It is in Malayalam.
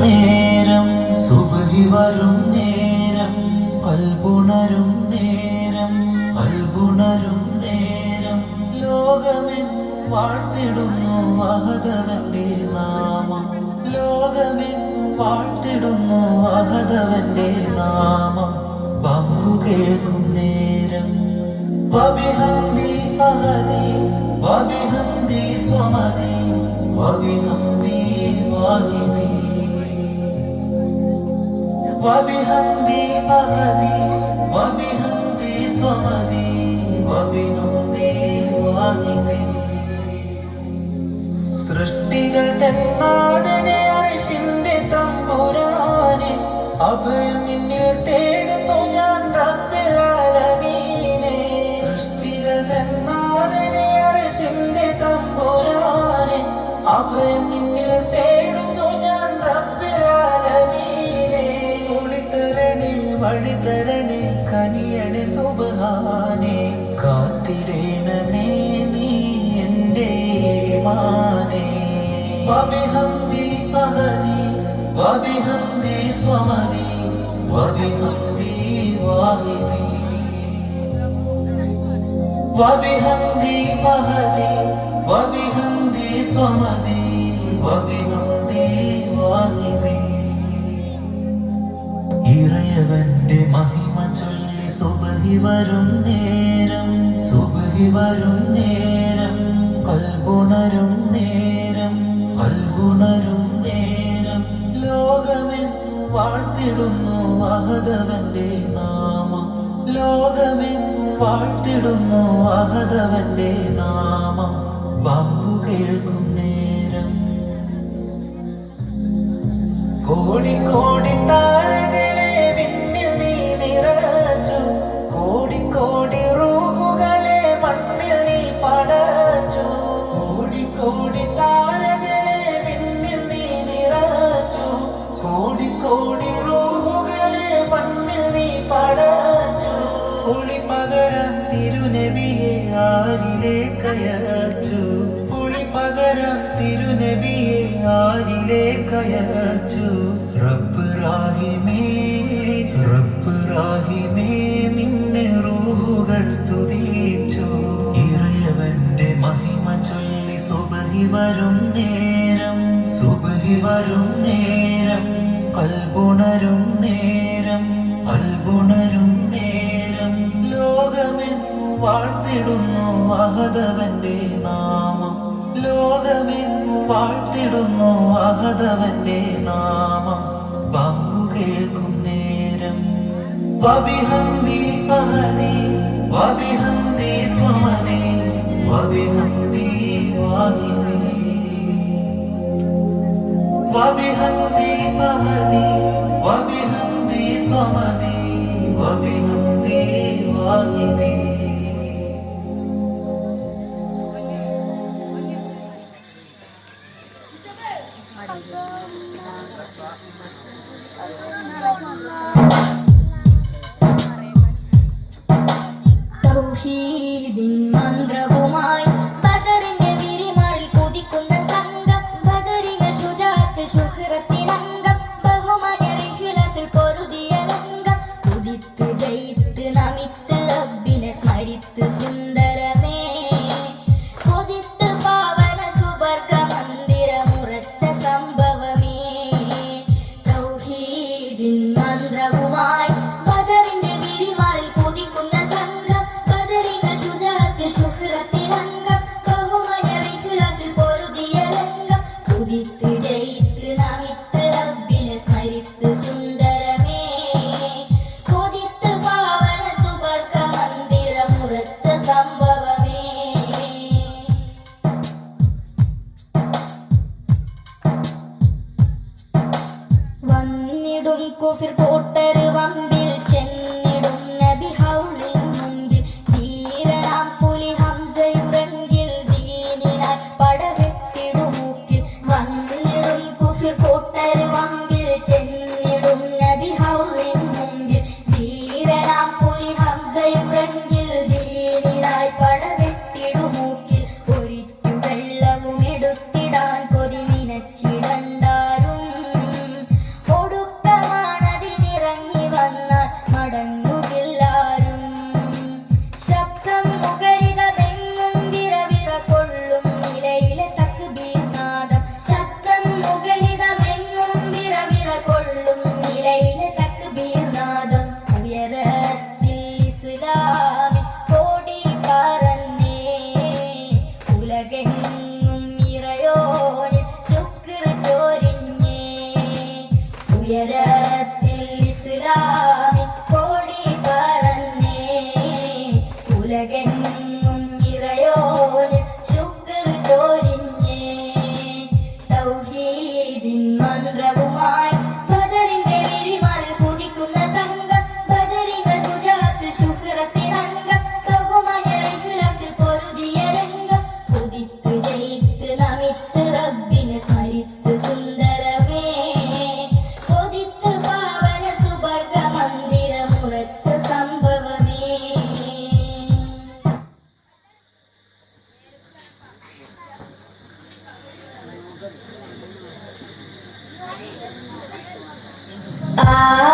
നേരം സുബഹി വരും നേരം കൽബുണരും നേരം കൽബുണരും നേരം. ലോകമെങ്ങും വാഴ്ത്തിടുന്നു അഹദവന്റെ നാമം. ലോകമെങ്ങും വാഴ്ത്തിടുന്നു അഹദവന്റെ നാമം. പങ്കു നേരം. വബിഹംദി അഹദി വബിഹംദി സ്വമദി വബിഹംദി വാഹിദി. വബിഹംദി അഹദി വബിഹംദി സ്വമദി വബിഹംദി വാഹിദി സൃഷ്ടികൾ തന്നാടനെ അറിഷിന്റെ തമ്പുരാനെ അഭയം നിന്നിൽ തേടുന്നു ഞാൻ റബ്ബിൽ ആലമീനെ. സൃഷ്ടികൾ തന്നാടനെ അറിഷിന്റെ തമ്പുരാനെ അഭയം വഴിതരണേ കനിയണേ സുബഹാനെ കാത്തിടേണമേ നീ എന്റെ മാനേ. വബിഹംദി അഹദി വബിഹംദി സ്വമദി വബിഹംദി വാഹിദി. വബിഹംദി അഹദി വബിഹംദി സ്വമദി വബിഹംദി വാഹിദി. ഇറയവന്റെ മഹിമ ചൊല്ലി സുബഹി വരും നേരം സുബഹി വരും നേരം കൽബുണരും നേരം കൽബുണരും നേരം. ലോകമെന്നു വാഴ്ത്തിടുന്നു അഹദവന്റെ നാമം. ലോകമെന്നു വാഴ്ത്തിടുന്നു അഹദവന്റെ നാമം. ബാങ്കു കേൾക്കും നേരം. കോടി കോടി താരകളെ ആരിലേക്കയച്ചു പുളി പകരം തിരുനബിയെ ആരിലേക്കയച്ചു റബ്ബ് റാഹിമേ റബ്ബ് റാഹിമേ നിന്നെ റൂഹുകൾ സ്തുതിച്ചു. ഇറയവന്റെ മഹിമ ചൊല്ലി സുബഹി വരും നേരം സുബഹി വരും നേരം കൽബുണരും നേരം കൽബുണരും നേരം. വാഴ്ത്തിടുന്നു അഹദവന്റെ നാമം. ലോകമെന്നു വാഴ്ത്തിടുന്നു അഹദവന്റെ നാമം. പങ്കു കേൾക്കും നേരം. വബിഹംദി പഹനി വബിഹംദി സ്വമദി വബിഹംദി വാഹിദി വബിഹംദി പഹനി വബിഹംദി സ്വമനി വബിഹംദി വാഹിദി கூசிர் போட்டரு வந்த love. Ah.